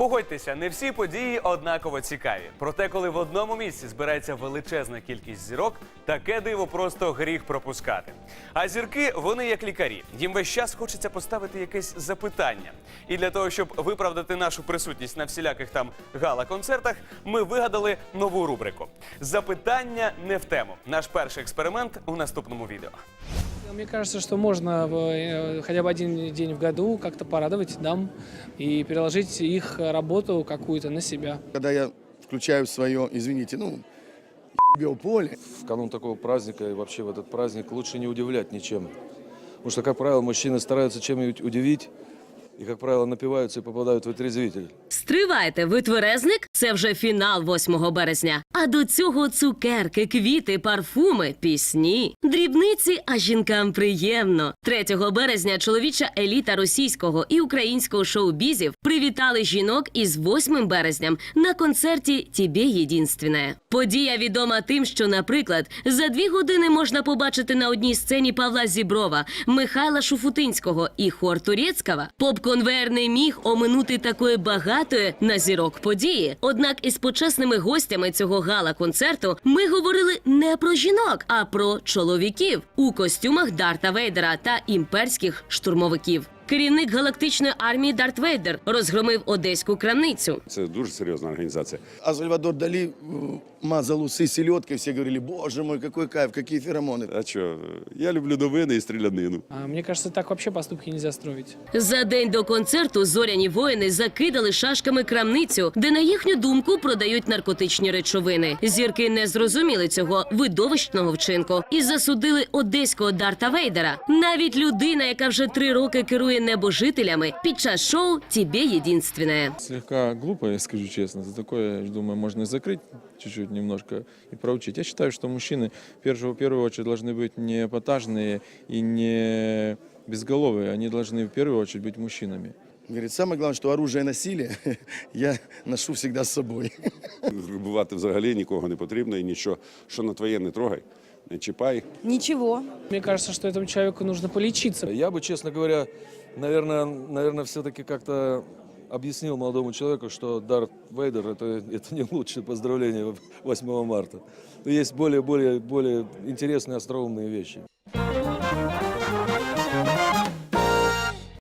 Погодьтеся, не всі події однаково цікаві. Проте, коли в одному місці збирається величезна кількість зірок, таке диво просто гріх пропускати. А зірки вони як лікарі. Їм весь час хочеться поставити якесь запитання. І для того, щоб виправдати нашу присутність на всіляких там гала-концертах, ми вигадали нову рубрику: Запитання не в тему. Наш перший експеримент у наступному відео. Мне кажется, что можно в, э, хотя бы один день в году как-то порадовать дам и переложить их работу какую-то на себя. Когда я включаю свое, извините, ну, ебел поле, в канун такого праздника и вообще в этот праздник лучше не удивлять ничем. Потому что, как правило, мужчины стараются чем-нибудь удивить и, как правило, напиваются и попадают в отрезвитель. Стривайте, ви тверезник? Це вже фінал 8 березня. А до цього цукерки, квіти, парфуми, пісні, дрібниці, а жінкам приємно. 3 березня чоловіча еліта російського і українського шоу-бізів привітали жінок із 8 березням на концерті «Тібє єдинственне». Подія відома тим, що, наприклад, за дві години можна побачити на одній сцені Павла Зіброва, Михайла Шуфутинського і хор Турецького. Поп-конвейер не міг оминути такої багатої на зірок події. Однак із почесними гостями цього гала-концерту ми говорили не про жінок, а про чоловіків у костюмах Дарта Вейдера та імперських штурмовиків Керівник галактичної армії Дарт Вейдер розгромив одеську крамницю. Це дуже серйозна організація. а Сальвадор Дали э, мазал усы селедкой, все говорили, боже мой, какой кайф, какие феромоны. А що, я люблю новини і стрілянину. А Мне кажется, так вообще поступки нельзя строить. За день до концерту зоряні воїни закидали шашками крамницю, де на їхню думку продають наркотичні речовини. Зірки не зрозуміли цього видовищного вчинку і засудили одеського Дарта Вейдера. Навіть людина, яка вже три роки керує небожителями, під час шоу «Тібє єдинственне». Слегка глупо, я скажу честно. За такое, я думаю, можно и закрыть чуть-чуть немножко и проучить. Я считаю, что мужчины в первую, в первую очередь должны быть не эпатажные и не безголовые. Они должны в первую очередь быть мужчинами. Говорит, самое главное, что оружие насилия я ношу всегда с собой. Бувати взагалі нікого не потрібно і нічого, що на твоє не трогай, не чіпай. Ничего. Мне кажется, что этому человеку нужно полечиться. Я бы, честно говоря, наверное, наверное все-таки как-то объяснил молодому человеку, что Дарт Вейдер это, это не лучшее поздравление 8 марта. Но есть более, более, более интересные, остроумные вещи.